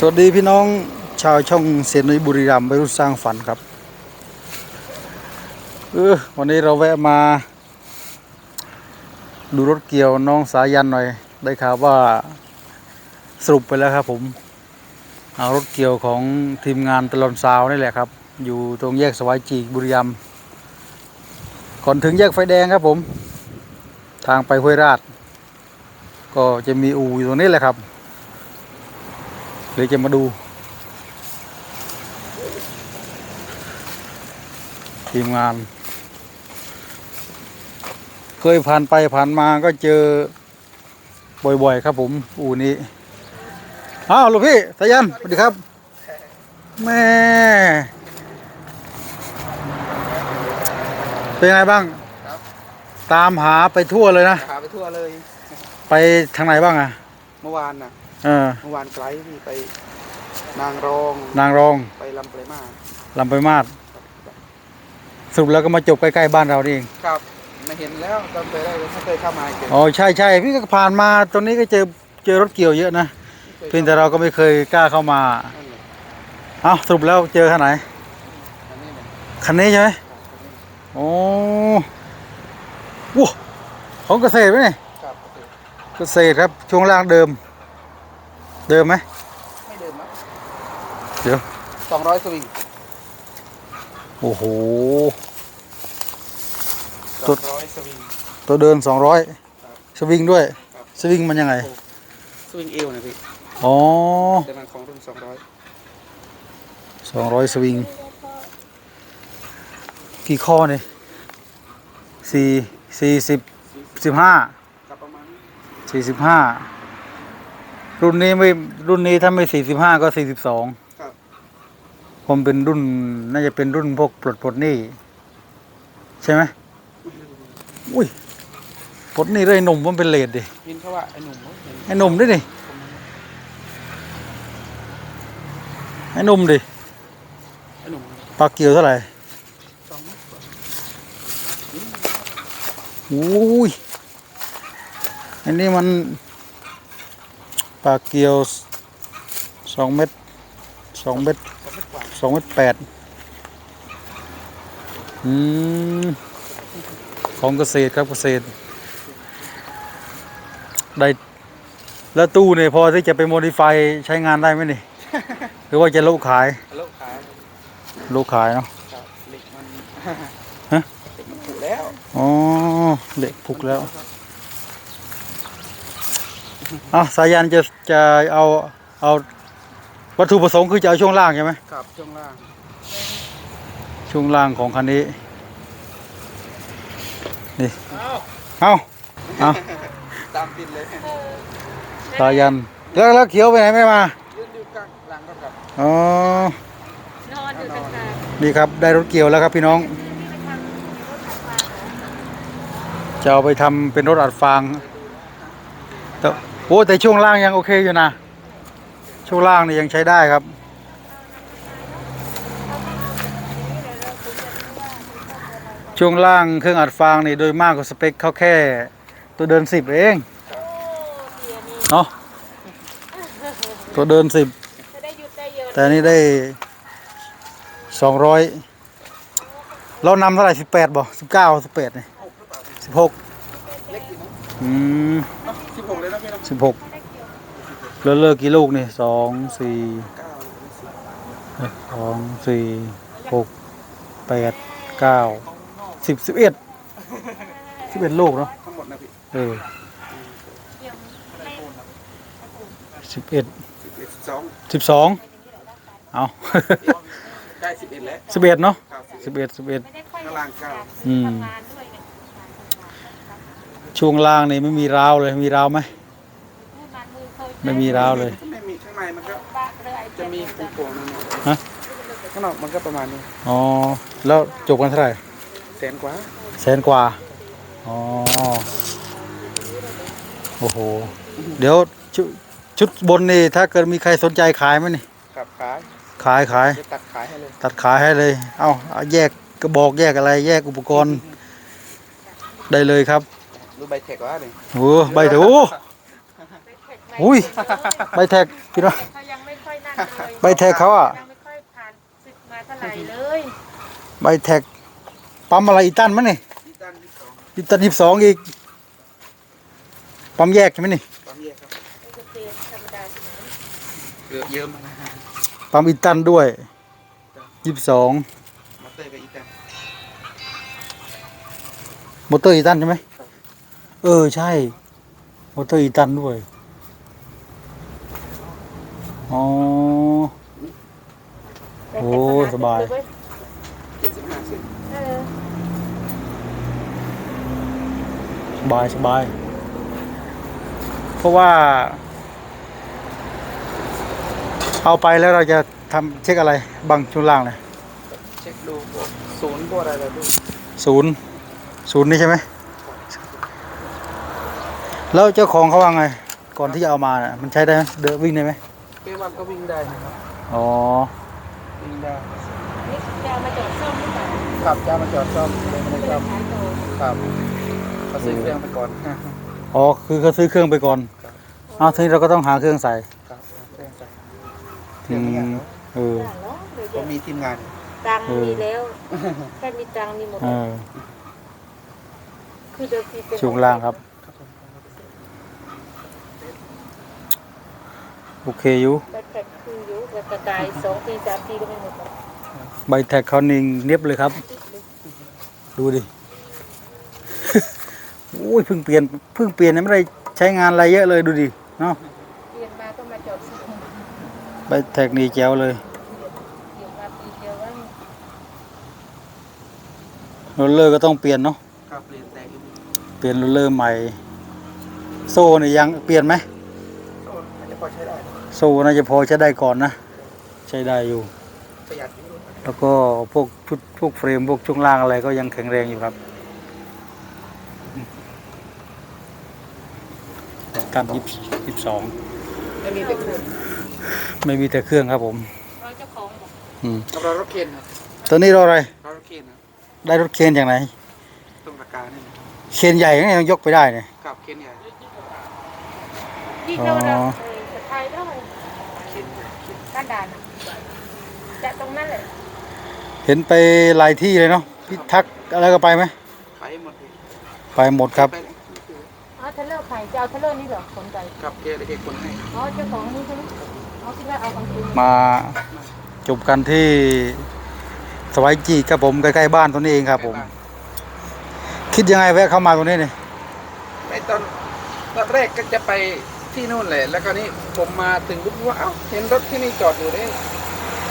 สวัสดีพี่น้องชาวช่องเสียนุยบุรีรัมย์ไปรุ่นสร้างฝันครับเออวันนี้เราแวะมา ดูรถเกี่ยวน้องสายันหน่อย ได้ข่าวว่าสรุปไปแล้วครับผมเอารถเกี่ยวของทีมงานตลอนซาวนี่แหละครับ อยู่ตรงแยกสวายจีกบุรีรัมย์ก่อนถึงแยกไฟแดงครับผม ทางไปห้วยราช ก็จะมีอู่อยู่ตรงนี้แหละครับ ดี๋ยวจะมาดู ทีมงาน เคยผ่านไปผ่านมาก็เจอ บ่อยๆ ครับผม อู่นี้อ้าวลูกพี่สายันสวัสดีครับ แม่ เป็นไงบ้างครับตามหาไปทั่วเลยนะ หาไปทั่วเลย ไปทางไหนบ้างอะเมื่อวานน่ะ เออ เมื่อวานไกลพี่ไป นางรองนางรองไปลำปลายมาศลำไปมาศสรุปแล้วก็มาจบใกล้ๆบ้านเรานี่เองครับไม่เห็นแล้วตอนไปได้ไม่เคยเข้ามาเจออ๋อใช่ใช่พี่ก็ผ่านมาตรงนี้ก็เจอเจอรถเกี่ยวเยอะนะเพียงแต่เราก็ไม่เคยกล้าเข้ามานั่นแหละเอาสรุปแล้วเจอคันไหนอันนี้แหละคันนี้ใช่ไหมโอ้ว้าของเกษตรไหมเนี่ยครับโอเคเกษตรครับช่วงล่างเดิม เดิมไหมไม่เดิมนะเดี๋ยวสองร้อยสวิงโอ้โหสตุ๊อดงร้อยสวิง ตัวเดินสองร้อยสวิงด้วยครับ สวิงมันยังไงสวิงเอวนะพี่อ๋อแต่มันของรุ่นสองร้อยสองร้อยสวิงกี่ข้อเนี่ยสี่สี่สิบสิบห้ากับประมาณนี้สี่สิบห้า รุ่นนี้ไม่รุ่นนี้ถ้าไม่สี่สิบห้าก็สี่สิบสองครับ ผมเป็นรุ่น น่าจะเป็นรุ่นพวกปลดปลดหนี้ใช่ไหมอุ้ยปลดหนี้เลยหนุ่มมันเป็นเลดดิยินเขาว่าไอ้หนุ่มเว้ยเห็นไอ้หนุ่มดิดิไอ้หนุ่มดิไอ้หนุ่มปลาเกี่ยวเท่าไหร่สองเมตรกว่าอุ้ยอันนี้มัน ปลาเกียวสองเม็ดสองเม็ดสองเมตรกว่าสองเม็ดแปดอืมของเกษตรครับเกษตร ได้แล้วตู้เนี่ยพอที่จะไปโมดิฟายใช้งานได้ไหมนี่ หรือว่าจะโลกขายฮัลโหลขายโลกขายเนาะครับเหล็กมันฮะเหล็กมันผุแล้วอ๋อเหล็กผูกแล้ว อะสายันจะจะเอาเอาวัตถุประสงค์คือจะเอาช่วงล่างใช่ไหมครับช่วงล่าง ช่วงล่างของคันนี้ นี่อ้าวเอาเอาตามติดเลยสายันแล้วแล้วเขียวไปไหนไม่มายืนอยู่กลางหลังรถกับอ๋อนอนอยู่กลางนี่ครับได้รถเกี่ยวแล้วครับพี่น้องจะเอาไปทำเป็นรถอัดฟางแต่ โอ้แต่ช่วงล่างยังโอเคอยู่นะ ช่วงล่างนี่ยังใช้ได้ครับ ช่วงล่างเครื่องอัดฟางนี่โดยมากกว่าสเปคเขาแค่ ตัวเดินสิบเองเนาะตัวเดินสิบจะได้หยุดได้เยอะแต่อันนี่ได้สองร้อยเรานำเท่าไหร่สิบแปดบ่สิบเก้าสิบแปดนี่สิบหกเล็กอยู่นะอืม สิบหกเลยนะพี่น้องสิบหกแล้วเลิกกี่ลูกนี่สองสี่เก้าสองสี่หกแปดเก้าสิบสิบเอ็ดสิบเอ็ดลูกเนาะทั้งหมดนะพี่เออสิบเอ็ดสิบเอ็ดสิบสองสิบสองเอาใกล้สิบเอ็ดแล้วสิบเอ็ดเนาะครับสิบเอ็ดสิบเอ็ดไม่ได้ค่อยข้างล่างเก้าอืมทำงานด้วยเนี่ยช่วงล่างนี่ไม่มีราวเลยมีราวไหม พูดมามือเคย ไม่มีราวเลยไม่มีข้างในมันก็บ้าเรื่อยจะมีปูโป่งนึงฮะ ข้างนอกมันก็ประมาณนี้อ๋อ แล้วจบกันเท่าไหร่แสนกว่าแสนกว่า อ๋อ โอ้โห เดี๋ยวชุชุดบนนี่ถ้าเกิดมีใครสนใจขายไหมนี่ กับขายขายขาย จะตัดขายให้เลยตัดขายให้เลย เอาเอาแยกกระบอกแยกอะไร แยกอุปกรณ์ ได้เลยครับ ดูใบแท็กว่าเลยโอ้ใบเถอะโอ้ อุ้ยใบแท็กพี่น้องเขายังไม่ค่อยนั่นใบแท็กเขาอะยังไม่ค่อยผ่านศึกมาเท่าไหร่เลยใบแท็กปั๊มอะไรอีตันมั้ยนี่ที่ด้านที่สองอีตันยี่สองอีกปั๊มแยกใช่ไหมนี่ปั๊มแยกครับไม่จะเป็นธรรมดาใช่ไหมเยอะเยอะมากนะฮะปั๊มอีตันด้วยยี่สองมอเตอร์กับอีแตนมอเตอร์อีตันใช่ไหมเออใช่มอเตอร์อีตันด้วย อ๋อ โอ้สบาย เจ็ดสิบห้าเซนเออสบายสบาย เพราะว่า เอาไปแล้วเราจะทำเช็คอะไรบางช่วงล่างเลยเช็คดูพวกศูนย์พวกอะไรอะไรดูศูนย์ศูนย์นี่ใช่ไหมแล้วเจ้าของเขาว่าไง ก่อนที่จะเอามาน่ะมันใช้ได้ไหมเดินวิ่งได้ไหมเกวันก็วิ่งได้นะครับอ๋อวิ่งได้นี่จะเอามาจอดซ่อมหรือเปล่าขับจะเอามาจอดซ่อมเลยไม่ไม่ได้ได้ซ่อมขายต่อครับเขาซื้อเครื่องไปก่อนอ๋อคือเขาซื้อเครื่องไปก่อนครับอ้าวทีนี้เราก็ต้องหาเครื่องใส่ครับเครื่องใจเคอืรื่องนี้มเออจ้ะเนาะเดี๋ยวก็จะมีทีมงานตังค์เออมีแล้วแค่มีตังค์มีหมด เออคือเดิมทีเป็นช่วงล่างครับ โอเคอยู่แบตแพ็คคืออยู่แต่กระจายสองปีสามปีก็ไม่หมดหรอกใบแท็กเขานิ่งเนียบเลยครับ ดูดิ โอ้ยเพิ่งเปลี่ยนเพิ่งเปลี่ยนยังไม่ได้ใช้งานอะไรเยอะเลยดูดิเนาะเรียนมาก็มาจอดซ่อมใบแท็กนี่แจ๋วเลยเรียนมาปีเดียวว่าโรลเลอร์ก็ต้องเปลี่ยนเนาะครับเปลี่ยนแต่งอีกเปลี่ยนโรลเลอร์ใหม่ โซ่เนี่ยยังเปลี่ยนไหมก็อาจจะพอใช้ได้ โซ่น่าจะพอใช้ได้ก่อนนะ ใช้ได้อยู่ประหยัดอยู่ แล้วก็พวกชุดพวกเฟรมพวกช่วงล่างอะไรก็ยังแข็งแรงอยู่ครับการยิบยิบสองไม่มีแต่เครื่องไม่มีแต่เครื่องครับผมเราเจ้าของบอกอืมกับเรารถเคนครับตอนนี้เราอะไรเรารถเคนนะได้รถเคนจากไหนตรงราคานี่นะเคนใหญ่เนี่ยยังยกไปได้เนี่ยกับเคนใหญ่ที่เราเราอ๋อ เออจะทายต้อง เคนใหญ่เคนด้านด่านอะจะตรงนั้นเลยเห็นไปหลายที่เลยเนาะพิทักษ์อะไรก็ไปไหมไปหมดไปหมดครับไปเลยอ๋อเทเลอร์ไผ่จะเอาเทเลอร์นี่เหรอสนใจกับเกเลยเอกคนให้อ๋อเจ้าของนี่ใช่ไหมอ๋อคิดว่าเอาของคุณมาจบกันที่สวายจีครับผมใกล้ๆบ้านตรงนี้เองครับผม คิดยังไงแวะเข้ามาตรงนี้เนี่ยไอตอนตอนแรกก็จะไป ที่นู่นแหละ แล้วก็นี้ผมมาถึงปุ๊บว่าเอ้าเห็นรถที่นี่จอดอยู่เลย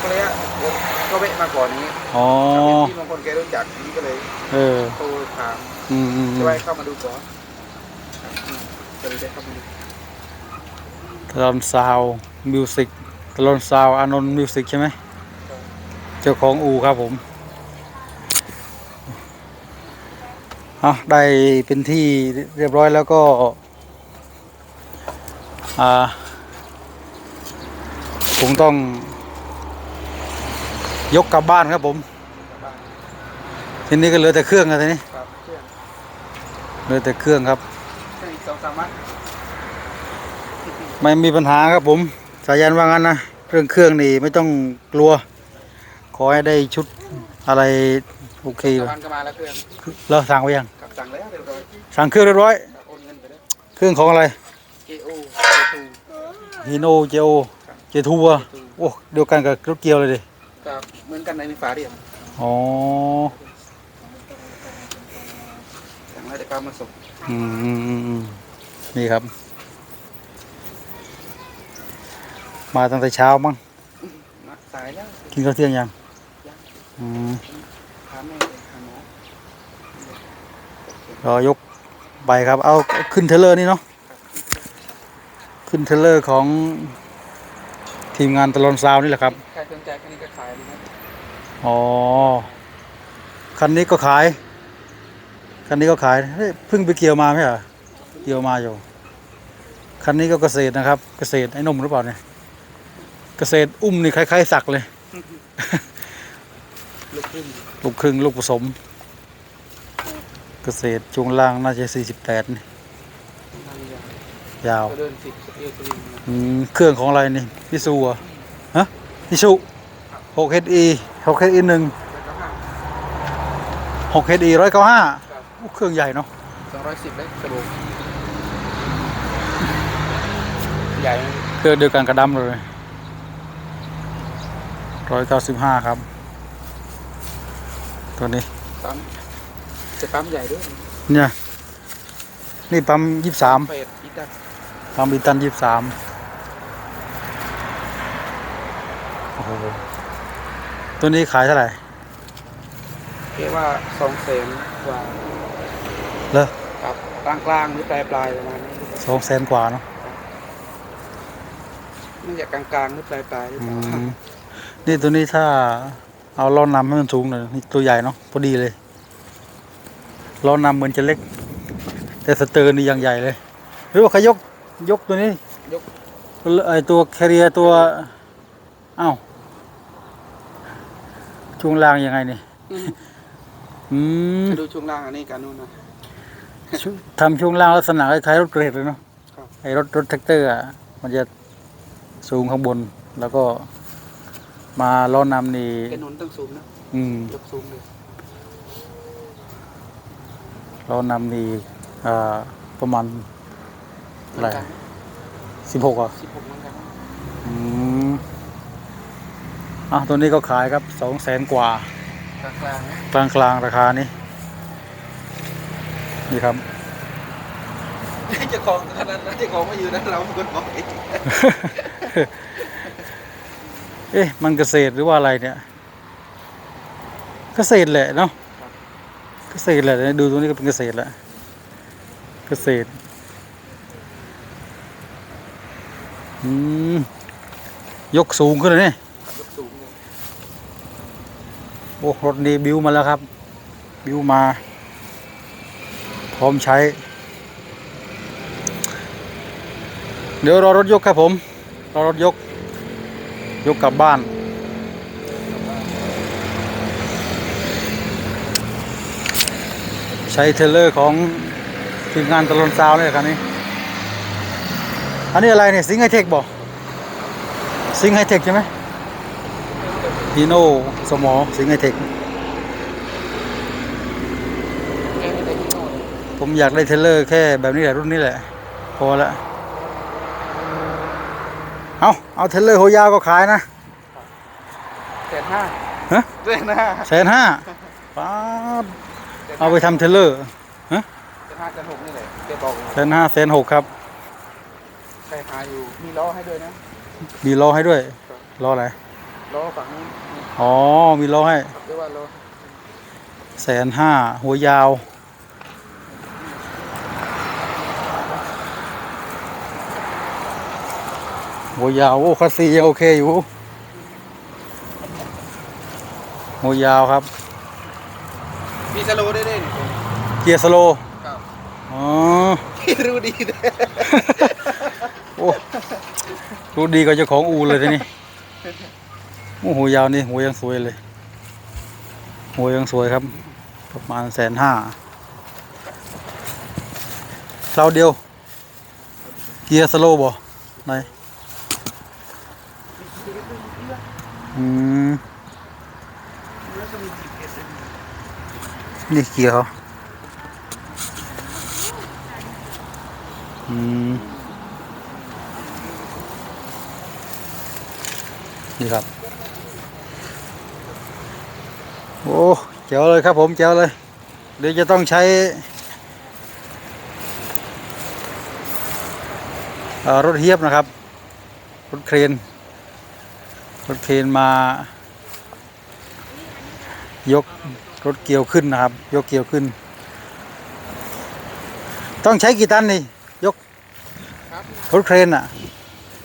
ก็เลยอะเดี๋ยวก็แวะมาก่อนนี้อ๋อเป็นที่บางคนแกรู้จักนี้ก็เลยเออ โทรถามอืมอืมอืจะมไว้เข้ามาดูก่อนครับอืมก็เลยได้เข้ามาดูตลอนซาวมิวสิกตลอนซาวอานนท์มิวสิกใช่ไหม เจ้าของอูครับผมอะได้เป็นที่เรียบร้อยแล้วก็อ่า คงต้อง ยกกลับบ้านครับผม ทีนี้ก็เหลือแต่เครื่องแล้วทีนี้ครับเชื่อเหลือแต่เครื่องครับแค่อีกสองสามวันไม่มีปัญหาครับผม สายันว่างั้นนะเรื่องเครื่องนี่ไม่ต้องกลัว ขอให้ได้ชุดอะไรโอเคสเลองยวันก็มาแล้วเครื่องเราสั่งไว้ยังครับสั่งแล้วเรียบร้อย สั่งเครื่องเรียบร้อยครับโอนเงินไปแล้วเครื่องของอะไร KO ทู ฮีโนเจโอเจทูอะโอ้เดียวกันกับรถเกียวเลยดิครับเหมือนกันในมีฝาเรียมอ๋อสั่งแล้วเดี๋ยวเขามาส่งอืมอืมอืมอืมนี่ครับ มาตั้งแต่เช้ามั้งมาสายแล้วกินข้าวเที่ยงยังอืมถามแม่เลยถามหมอรอยกไปครับ เอาขึ้นเทรลเลอร์นี่เนาะ ขึ้นเทรลเลอร์ของทีมงานตลอนซาวนี่แหละครับ ใครสนใจแค่นี้ก็ขายเลยนะอ๋อ คันนี้ก็ขาย คันนี้ก็ขายเฮ้ยเพิ่งไปเกี่ยวมาไหมเหรอเกี่ยวมาอยู่ คันนี้ก็เกษตรนะครับ เกษตรไอ้นมหรือเปล่าเนี่ย เกษตรอุ้มนี่คล้ายๆสักเลย ลูกครึ่งลูกครึ่งลูกผสม เกษตรช่วงล่างน่าจะสี่สิบแปดนี่นาฬิกา ยาวก็เดินสิบสเอลสลิงนะอืมเครื่องของอะไรนี่พี่ซูเหรอฮะอิสุ6 HE 6 HE 1แล้วก็ห้า6 HE 195ครับเครื่องใหญ่เนาะสองร้อยสิบเลยกระดูกใหญ่ไหมเครื่องเดียวกันกระดำเลย195ครับ ตัวนี้ ปั๊มจะปั๊มใหญ่ด้วยเนี่ย นี่ปั๊ม23เฟดอีตัด ปั๊มบิตัน23โอ้โห ตัวนี้ขายเท่าไหร่เรียกว่าสองแสนกว่าเลอครับกลางกลางๆหรือปลายปลายๆประมาณนี้สองแสนกว่าเนาะน่าจะกลางกลางๆหรือปลายปลายๆหรืออืเปล่ามนี่ตัวนี้ถ้าเอาล้อนำให้มันสูงหน่อยนี่ตัวใหญ่เนาะพอดีเลยล้อนำเหมือนจะเล็ก แต่สเตอร์นี่ยังใหญ่เลย หรือว่าเขายก ยกตัวนี้ยกไอตัวแคเรียตัวอ้าวช่วงล่างยังไงนี่อืมอืมจะดูช่วงล่างอันนี้กันนู่นนะชุทำช่วงล่างลักษณะคล้ายๆรถเกรดเลยเนาะครับไอรถรถแท็กเตอร์อะมันจะสูงข้างบนแล้วก็มาล้อนำนี่แกหนุนต้องสูงนะอืมยกสูงเลยเรานำนี่เอ่อประมาณ อะไรสิบหกอะสิบหกเหมือนกันอืมอะตัวนี้ก็ขายครับสองแสนกว่า กลางกลางๆนะกลางกลางๆราคานี้ นี่ครับเจ้าของขนาดนั้นเจ้าของไม่อยู่นะเราเป็นคนบอกเองเอ๊ะมันเกษตรหรือว่าอะไรเนี่ย เกษตรแหละเนาะเกษตรแหละดูตรงนี้ก็เป็นเกษตรแหละ เกษตร อืม ยกสูงขึ้นเลยเนี่ยโอ้รถนี้บิวมาแล้วครับ บิวมา พร้อมใช้ เดี๋ยวรอรถยกครับผม รอรถยก ยกกลับบ้านใช้เทรเลอร์ของทีมงานตะลอนซาวเนี่ยคันนี้ อันนี้อะไรเนี่ยซิงไฮเทคบอกซิงไฮเทคใช่ไหมฮีโน่สมอซิงไฮเทคแกไม่ได้ที่โน่นผมอยากได้เทรลเลอร์แค่แบบนี้แหละรุ่นนี้แหละ พอละเอาเอาเทรลเลอร์หัวยาวก็ขายนะแสนห้าฮะแสนห้าแสนห้าป้าดเอาไปทำเทรลเลอร์แสนห้าแสนหกนี่แหละแกบอกแสนห้าแสนหกครับ ใครหาอยู่มีล้อให้ด้วยนะมีล้อให้ด้วยล้ออะไรล้อฝั่งนี้นี่อ๋อมีล้อให้เรียกว่าล้อแสนห้าหัวยาวหัวยาวโอ้คัสซียังโอเคอยู่หัวยาวครับ มีสโลว์ได้ด้วยนี่เกียร์สโลว์ครับอ๋อรู้ดีเลยโอ้รู้ดีกว่าเจ้าของอูเลยทีนี้โอ้หัวยาวนี่หัวยังสวยเลย หัวยังสวยครับ ประมาณแสนห้าคราวเดียว เกียร์สโลว์บ่ไหนอืมนี่เกียร์เขาอืม นี่ครับ โอ้เจ๋วเลยครับผมเจ๋วเลย เดี๋ยวจะต้องใช้เอ่อรถเฮียบนะครับ รถเครน รถเครนมายกรถเกี่ยวขึ้นนะครับ ยกเกี่ยวขึ้น ต้องใช้กี่ตันนี่ ยกครับรถเครนอะ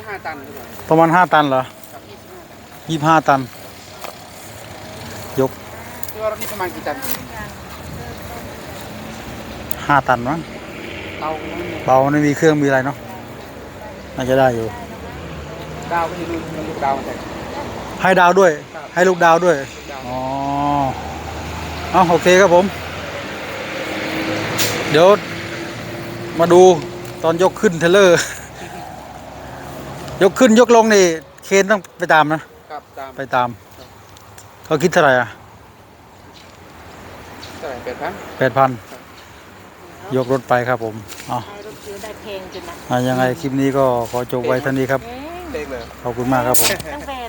ห้าตันหรือเปล่าประมาณห้าตันเหรอครับ ยี่สิบห้าตันยี่ห้าตัน ยกที่ว่ารถนี่ประมาณกี่ตันห้าตันมั้งเตาไม่มีเบาไม่มีเครื่องมีอะไรเนาะน่าจะได้อยู่ ดาวก็จะดูมันลูกดาวแต่ให้ดาวด้วยครับให้ลูกดาวด้วยลูกดาวอ๋อเอาโอเคครับผม เดี๋ยว มาดูตอนยกขึ้นเทรลเลอร์ ยกขึ้นยกลงนี่ เคนต้องไปตามนะ คครับตามไปตามเขาคิดเท่าไหร่อะเท่าไหร่เป็ดพันแปดพันยกรถไปครับผมอ๋อให้รถเกียวได้เพลงจนนะอะยังไงคลิปนี้ก็ขอจบไว้เท่านี้ครับแพงเด็กเลยขอบคุณมากครับผม ตั้งแต่